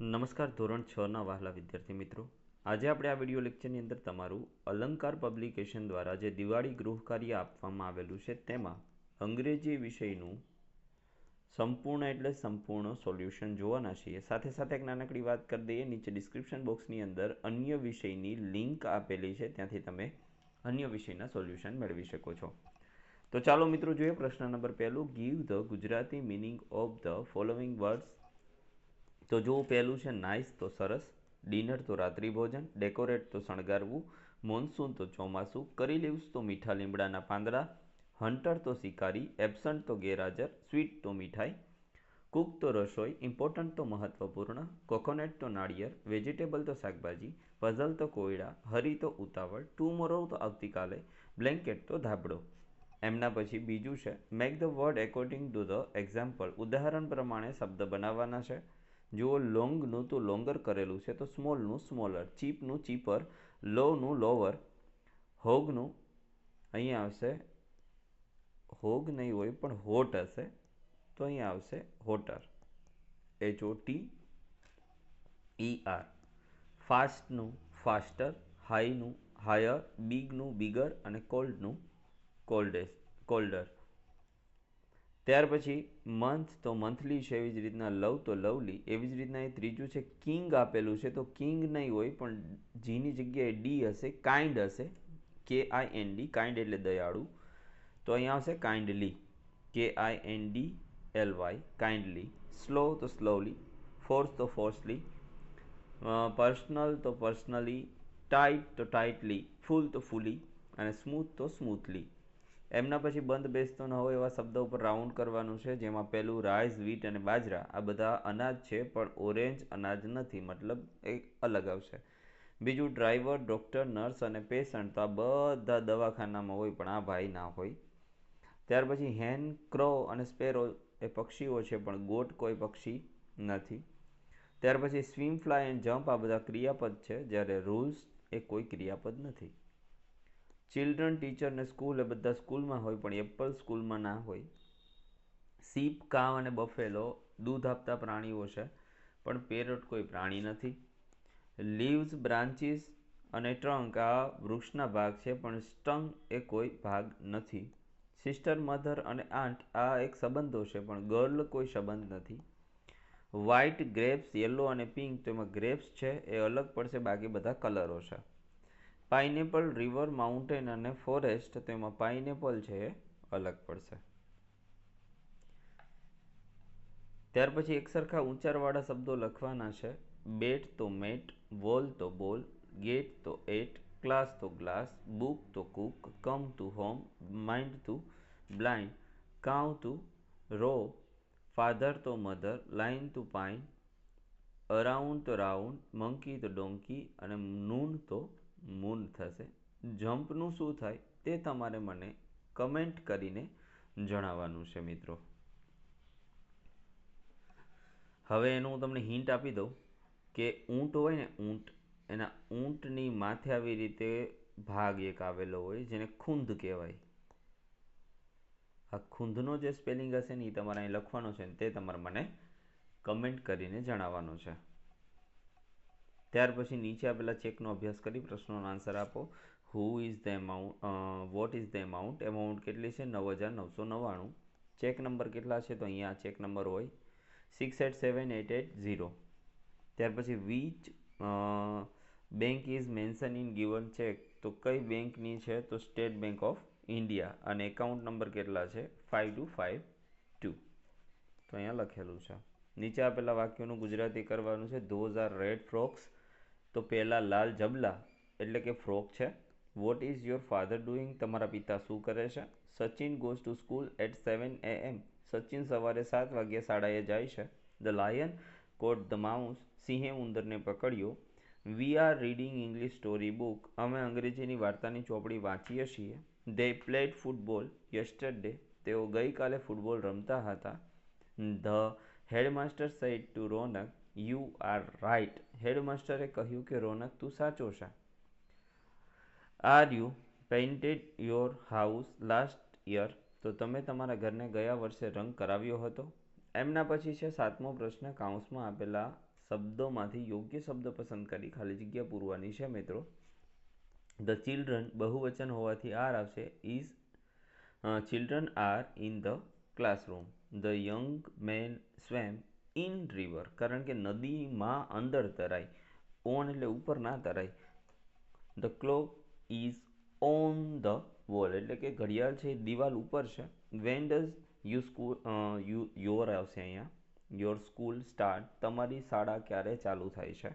નમસ્કાર, ધોરણ છ ના વહાલા વિદ્યાર્થી મિત્રો. આજે આપણે આ વીડિયો લેક્ચરની અંદર તમારું અલંકાર પબ્લિકેશન દ્વારા જે દિવાળી ગૃહ કાર્ય આપવામાં આવેલું છે તેમાં અંગ્રેજી વિષયનું સંપૂર્ણ એટલે સંપૂર્ણ સોલ્યુશન જોવાના છીએ. સાથે સાથે એક નાનકડી વાત કરી દઈએ, નીચે ડિસ્ક્રિપ્શન બોક્સની અંદર અન્ય વિષયની લિંક આપેલી છે, ત્યાંથી તમે અન્ય વિષયના સોલ્યુશન મેળવી શકો છો. તો ચાલો મિત્રો જોઈએ પ્રશ્ન નંબર પહેલું give the Gujarati meaning of the following words તો જો પહેલું છે નાઇસ તો સરસ, ડિનર તો રાત્રિ ભોજન, ડેકોરેટ તો શણગારવું, મોન્સૂન તો ચોમાસું, કરી લીવ્સ તો મીઠા લીમડાના પાંદડા હન્ટર તો શિકારી, એબસન્ટ તો ગેરહાજર, સ્વીટ તો મીઠાઈ, કુક તો રસોઈ, ઇમ્પોર્ટન્ટ તો મહત્વપૂર્ણ, કોકોનટ તો નાળિયેર, વેજીટેબલ તો શાકભાજી, પઝલ તો કોયડા, હરી તો ઉતાવળ ટુમોરો તો આવતીકાલે, બ્લેન્કેટ તો ધાબળો. એમના પછી બીજું છે, make the word according to the example. ઉદાહરણ પ્રમાણે શબ્દ બનાવવાના છે. જુઓ લોંગનું તો લોંગર કરેલું છે, તો સ્મોલનું સ્મોલર ચીપનું ચીપર લોનું લોવર હોગનું અહીંયા આવશે, હોગ નહીં હોય પણ હોટ હશે, તો અહીંયા આવશે hotter H O T E R ફાસ્ટનું faster હાઈનું હાયર બિગનું બિગર અને કોલ્ડનું કોલ્ડેસ્ટ કોલ્ડર ત્યાર પછી મંથ તો મંથલી છે, એવી જ રીતના લવ તો લવલી, એવી જ રીતના એ ત્રીજું છે કિંગ આપેલું છે, તો કિંગ નહીં હોય, પણ જીની જગ્યાએ ડી હશે કાઇન્ડ હશે કે આઈ એન ડી કાઇન્ડ એટલે દયાળુ, તો અહીંયા આવશે kindly K I N D L Y kindly slow તો સ્લોલી ફોર્સ તો ફોર્સલી પર્સનલ તો પર્સનલી ટાઈટ તો ટાઇટલી ફૂલ તો ફૂલી અને સ્મૂથ તો સ્મૂથલી એમના પછી બંધ બેસતો ન હોય એવા શબ્દો ઉપર રાઉન્ડ કરવાનું છે, જેમાં પહેલું રાઈસ, વીટ અને બાજરા. આ બધા અનાજ છે, પણ ઓરેન્જ અનાજ નથી, મતલબ એ અલગ આવશે. બીજું ડ્રાઈવર, ડૉક્ટર, નર્સ અને પેશન્ટ તો આ બધા દવાખાનામાં હોય, પણ આ ભાઈ ના હોય. ત્યાર પછી હેન ક્રો અને સ્પેરો એ પક્ષીઓ છે, પણ ગોટ કોઈ પક્ષી નથી. ત્યાર પછી સ્વિમ, ફ્લાય એન્ડ જમ્પ આ બધા ક્રિયાપદ છે, જ્યારે રૂલ્સ એ કોઈ ક્રિયાપદ નથી. ચિલ્ડ્રન ટીચર ને સ્કૂલ એ બધા સ્કૂલમાં હોય, પણ એપલ સ્કૂલમાં ના હોય. સીપ કાવ અને બફેલો દૂધ આપતા પ્રાણીઓ છે, પણ પેરટ કોઈ પ્રાણી નથી. લીવ્સ બ્રાન્ચીસ અને ટ્રંક આ વૃક્ષના ભાગ છે, પણ સ્ટંગ એ કોઈ ભાગ નથી. સિસ્ટર મધર અને આંટ આ એક સંબંધો છે, પણ ગર્લ કોઈ સંબંધ નથી. વ્હાઇટ ગ્રેપ્સ યલો અને પિંક તો એમાં ગ્રેપ્સ છે, એ અલગ પડશે, બાકી બધા કલરો છે. પાઇનેપલ રિવર માઉન્ટેન અને ફોરેસ્ટ તો એમાં પાઇનેપલ છે એ અલગ પડશે. ત્યાર પછી એક સરખા ઊંચારવાળા શબ્દો લખવાના છે. બેટ તો મેટ, વોલ તો બોલ, ગેટ તો એટ, ક્લાસ તો ગ્લાસ, બુક તો cook, come to home, mind to blind, cow to row, father તો mother, line to pine, around તો રાઉન્ડ, મંકી તો ડોંકી અને નૂન તો મૂન થશે. જમ્પનું શું થાય તે તમારે મને કમેન્ટ કરીને જણાવવાનું છે મિત્રો. હવે એનું હું તમને હિન્ટ આપી દઉં કે ઊંટ હોય ને ઊંટ, એના ઊંટની માથે આવી રીતે ભાગ એક આવેલો હોય જેને ખૂંદ કહેવાય. આ ખૂંદનો જે સ્પેલિંગ હશે ને એ તમારે અહીં લખવાનો છે ને તે તમારે મને કમેન્ટ કરીને જણાવવાનું છે. ત્યાર પછી નીચે આપેલા ચેકનો અભ્યાસ કરી પ્રશ્નોનો આન્સર આપો. Who is the amount what is the amount amount કેટલી છે? નવ હજાર નવસો નવ્વાણું. ચેક નંબર કેટલા છે? તો અહીંયા ચેક નંબર હોય. Six eight seven eight eight zero ત્યાર પછી which bank is mention in given cheque તો કઈ બેંકની છે? તો સ્ટેટ બેંક ઓફ ઇન્ડિયા. અને એકાઉન્ટ નંબર કેટલા છે? ફાઇવ ટુ ફાઇવ ટુ તો અહીંયા લખેલું છે. નીચે આપેલા વાક્યોનું ગુજરાતી કરવાનું છે. ધોઝ આર રેડ ફ્રોક્સ તો પહેલાં લાલ જબલા એટલે કે ફ્રોક છે. What is your father doing તમારા પિતા શું કરે છે? Sachin goes to school at seven A M Sachin સવારે સાત વાગ્યે શાળાએ જાય છે. The lion caught the mouse સિંહે ઉંદરને પકડ્યો. We are reading English story book અમે અંગ્રેજીની વાર્તાની ચોપડી વાંચીએ છીએ. દે પ્લેડ ફૂટબોલ યસ્ટરડે તેઓ ગઈકાલે ફૂટબોલ રમતા હતા. The headmaster said to Ronak you are right હેડમાસ્ટરે કહ્યું કે, રોનક, તું સાચો છે. Are you painted your house last year? તો તમે તમારા ઘરને ગયા વર્ષે રંગ કરાવ્યો હતો? એમના પછી છે સાતમો પ્રશ્ન. કાઉન્સમાં આપેલા શબ્દોમાંથી યોગ્ય શબ્દ પસંદ કરી. ખાલી જગ્યા પૂરવાની છે મિત્રો. ધ ચિલ્ડ્રન બહુવચન હોવાથી આર આવશે. Is children are in the classroom. The young man swam in river, કારણ કે નદીમાં અંદર તરાય, ઓન એટલે ઉપર ના તરાય. The clock is on the wall એટલે કે ઘડિયાળ છે દિવાલ ઉપર છે. When does you school you your આવશે અહીંયા? યોર સ્કૂલ સ્ટાર્ટ તમારી શાળા ક્યારે ચાલુ થાય છે?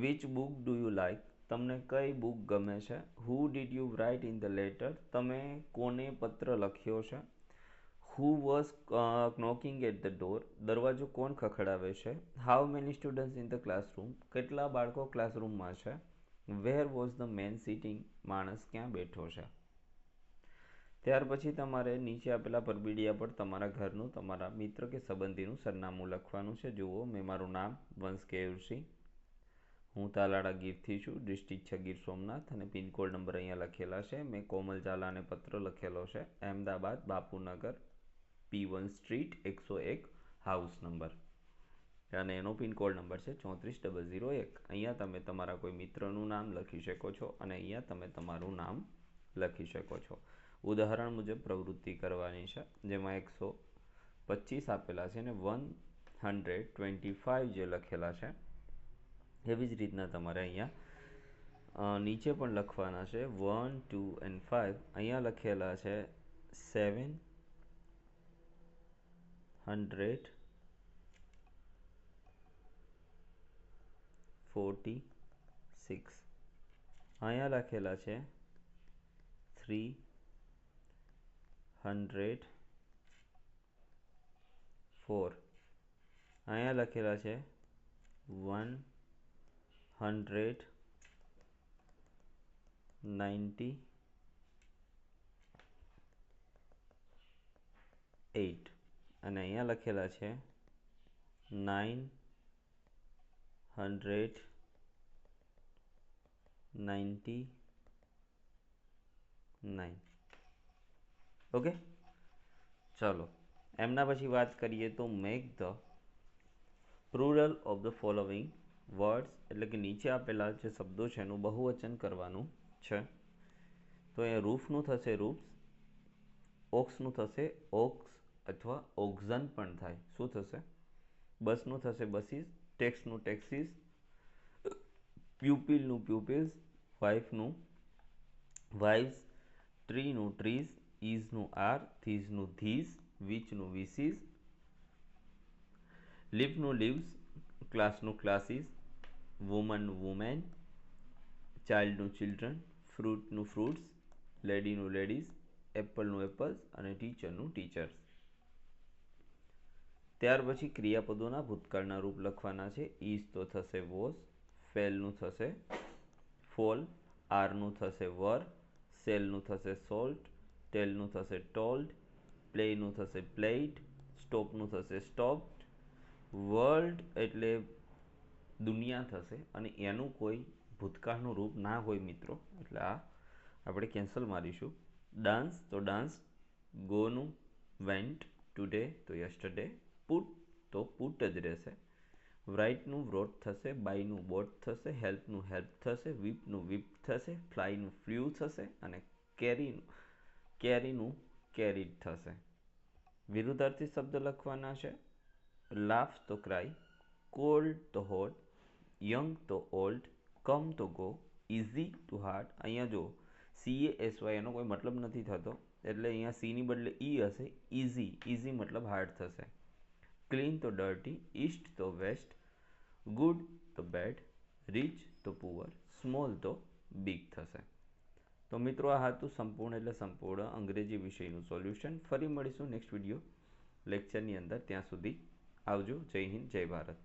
Which book do you like તમને કઈ બુક ગમે છે? Who did you write in the letter તમે કોને પત્ર લખ્યો છે? Who was knocking at the door દરવાજો કોણ ખખડાવે છે? How many students in the classroom કેટલા બાળકો ક્લાસરૂમમાં છે? Where was the man sitting માણસ ક્યાં બેઠો છે? ત્યાર પછી તમારે નીચે આપેલા પરબીડિયા પર તમારા ઘરનું, તમારા મિત્ર કે સંબંધીનું સરનામું લખવાનું છે. જુઓ, મેં મારું નામ વંશ કેયુરસિંહ હું તાલાળા ગીરથી છું, ડિસ્ટ્રિક્ટ છે ગીર સોમનાથ અને પિનકોડ નંબર અહીંયા લખેલા છે. મેં કોમલ ઝાલાને પત્ર લખેલો છે. Ahmedabad Bapunagar P one street એકસો એક હાઉસ નંબર અને એનો પિનકોડ નંબર છે ચોત્રીસ ડબલ ઝીરો એક. અહીંયા તમે તમારા કોઈ મિત્રનું નામ લખી શકો છો અને અહીંયા તમે તમારું નામ લખી શકો છો. ઉદાહરણ મુજબ પ્રવૃત્તિ કરવાની છે, જેમાં એકસો પચીસ આપેલા છે અને વન હંડ્રેડ ટ્વેન્ટી ફાઇવ જે લખેલા છે, એવી જ રીતના તમારે અહીંયા નીચે પણ લખવાના છે વન, ટુ, એન્ડ ફાઇવ અહીંયા લખેલા છે સેવન હંડ્રેડ ફોર્ટી સિક્સ અહીંયા લખેલા છે થ્રી હંડ્રેડ ફોર અહીંયા લખેલા છે વન હંડ્રેડ નાઇન્ટી એટ અને અહીંયા લખેલા છે nine hundred ninety nine. Okay? ચાલો, એમના પછી વાત કરીએ તો make the plural of the following words, એટલે કે નીચે આપેલા જે શબ્દો છે એનું બહુવચન કરવાનું છે. તો અહીંયા રૂફનું થશે રૂફ્સ ઓક્સનું થશે ઓક્સ અથવા ઓક્ઝન પણ થાય. શું થશે? બસનું થશે બસીસ ટેક્સનું ટેક્સીસ પ્યુપિલનું પ્યુપિલ્સ વાઇફનું વાઇફ્સ ટ્રીનું ટ્રીઝ ઇઝનું આર થીઝનું ધીઝ વીચનું વિસીઝ લીવનું લીવ્સ ક્લાસનું ક્લાસીસ વુમનનું વુમેન ચાઇલ્ડનું ચિલ્ડ્રન ફ્રૂટનું ફ્રૂટ્સ લેડીનું લેડીઝ એપલનું એપલ્સ અને ટીચરનું ટીચર્સ ત્યાર પછી ક્રિયાપદોના ભૂતકાળના રૂપ લખવાના છે. ઇઝ તો થશે વોઝ, ફેલનું થશે ફોલ, આરનું થશે વર, સેલનું થશે સોલ્ટ, ટેલનું થશે ટોલ્ડ પ્લેનું થશે પ્લેઇડ, સ્ટોપનું થશે સ્ટોપ્ડ વર્લ્ડ એટલે દુનિયા થશે અને એનું કોઈ ભૂતકાળનું રૂપ ના હોય મિત્રો. એટલે આ આપણે કેન્સલ મારીશું. ડાન્સ, તો ડાન્સ. ગોનું વેન્ટ ટુડે, તો યસ્ટરડે. પુટ તો પુટ જ રહેશે. રાઇટનું વ્રોટ થશે બાયનું બોટ થશે હેલ્પનું હેલ્પ થશે વીપનું વીપ થશે ફ્લાયનું ફ્લ્યુ થશે અને કેરીનું કેરીનું કેરીડ થશે. વિરુદ્ધાર્થી શબ્દ લખવાના છે. લાફ તો ક્રાય કોલ્ડ તો હોટ યંગ તો ઓલ્ડ કમ તો ગો ઇઝી ટુ હાર્ડ અહીંયા જો સી એસ વાય એનો કોઈ મતલબ નથી થતો. એટલે અહીંયા સીની બદલે ઈ હશે ઇઝી ઇઝી મતલબ હાર્ડ થશે. ક્લીન તો ડર્ટી, ઈસ્ટ તો વેસ્ટ, ગુડ તો બેડ, રીચ તો પુઅર, સ્મોલ તો બિગ થશે. તો મિત્રો આ હતું સંપૂર્ણ એટલે સંપૂર્ણ અંગ્રેજી વિષયનું સોલ્યુશન. ફરી મળીશું નેક્સ્ટ વીડિયો લેક્ચરની અંદર. ત્યાં સુધી આવજો. જય હિન્દ, જય ભારત.